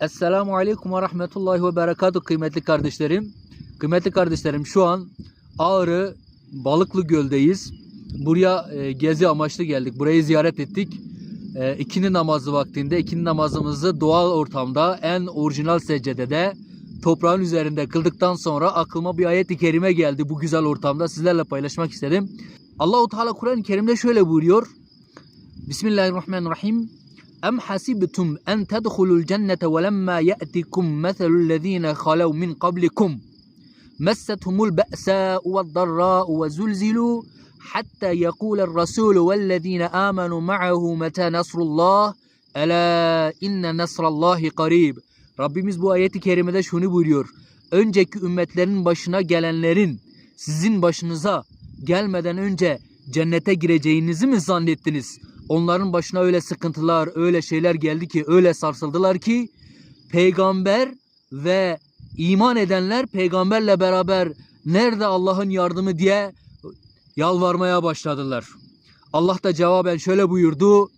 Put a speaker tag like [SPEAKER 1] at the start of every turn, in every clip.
[SPEAKER 1] Esselamu Aleyküm ve Rahmetullahi ve Berekatuhu kıymetli kardeşlerim. Kıymetli kardeşlerim şu an Ağrı Balıklı Göl'deyiz. Buraya e, gezi amaçlı geldik. Burayı ziyaret ettik. E, ikindi namazı vaktinde ikindi namazımızı doğal ortamda en orijinal seccedede toprağın üzerinde kıldıktan sonra aklıma bir ayet-i kerime geldi bu güzel ortamda sizlerle paylaşmak istedim. Allahu Teala Kur'an-ı Kerim'de şöyle buyuruyor. Bismillahirrahmanirrahim. أم حسبتم أن تدخلوا الجنة ولما يأتكم مثل الذين خلوا من قبلكم؟ مستهم البأساء والضراء وزلزلوا حتى يقول الرسول والذين آمنوا معه متى نصر الله؟ ألا إن نصر الله قريب. Rabbimiz bu ayeti kerimede şunu buyuruyor. Önceki ümmetlerin başına gelenlerin sizin başınıza gelmeden önce cennete gireceğinizi mi zannettiniz? Onların başına öyle sıkıntılar, öyle şeyler geldi ki, öyle sarsıldılar ki peygamber ve iman edenler peygamberle beraber nerede Allah'ın yardımı diye yalvarmaya başladılar. Allah da cevaben şöyle buyurdu.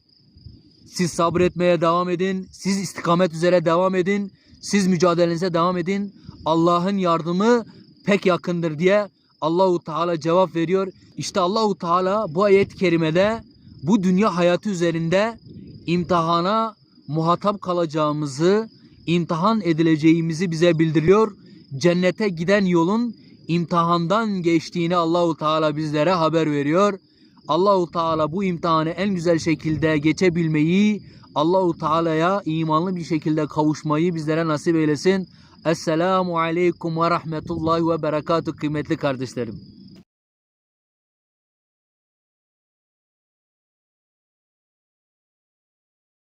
[SPEAKER 1] Siz sabretmeye devam edin. Siz istikamet üzere devam edin. Siz mücadelenize devam edin. Allah'ın yardımı pek yakındır diye Allahu Teala cevap veriyor. İşte Allahu Teala bu ayet-i kerimede bu dünya hayatı üzerinde imtihana muhatap kalacağımızı, imtihan edileceğimizi bize bildiriyor. Cennete giden yolun imtihandan geçtiğini Allahu Teala bizlere haber veriyor. Allahu Teala bu imtihanı en güzel şekilde geçebilmeyi, Allahu Teala'ya imanlı bir şekilde kavuşmayı bizlere nasip eylesin. Esselamu aleyküm ve rahmetullahi ve berekatuhu kıymetli kardeşlerim.